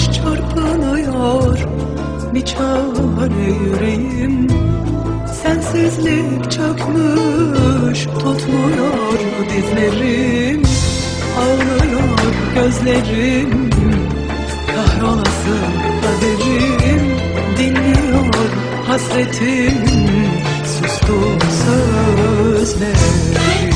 çarpınıyor bir çare yüreğim. Sensizlik çökmüş tutmuyor dizlerim. Ağlıyor gözlerim kahrolası kaderim. Dinliyor hasretim sustu sözlerim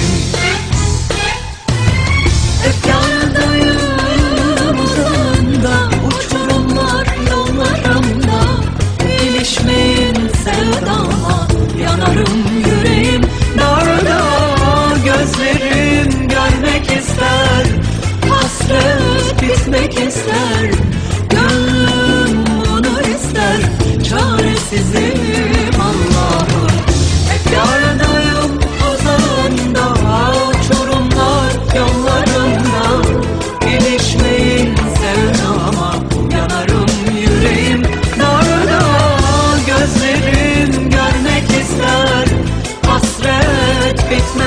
Hasret bitmek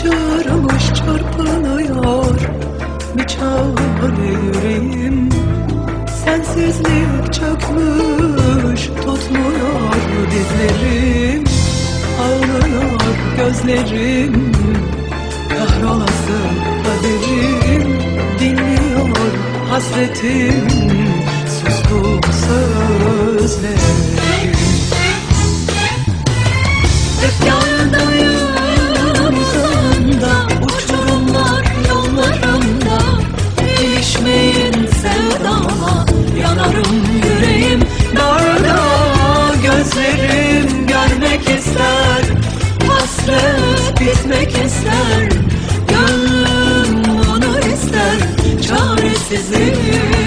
Şaşırmış çarpınıyor. Bir çare yüreğim Sensizlik çökmüş tutmuyor dizlerim. Ağlıyor gözlerim kahrolası kaderim. Dinliyor hasretim sustu sözlerim. Efkardayım bitmek ister. Gönlüm onu ister. Çaresizim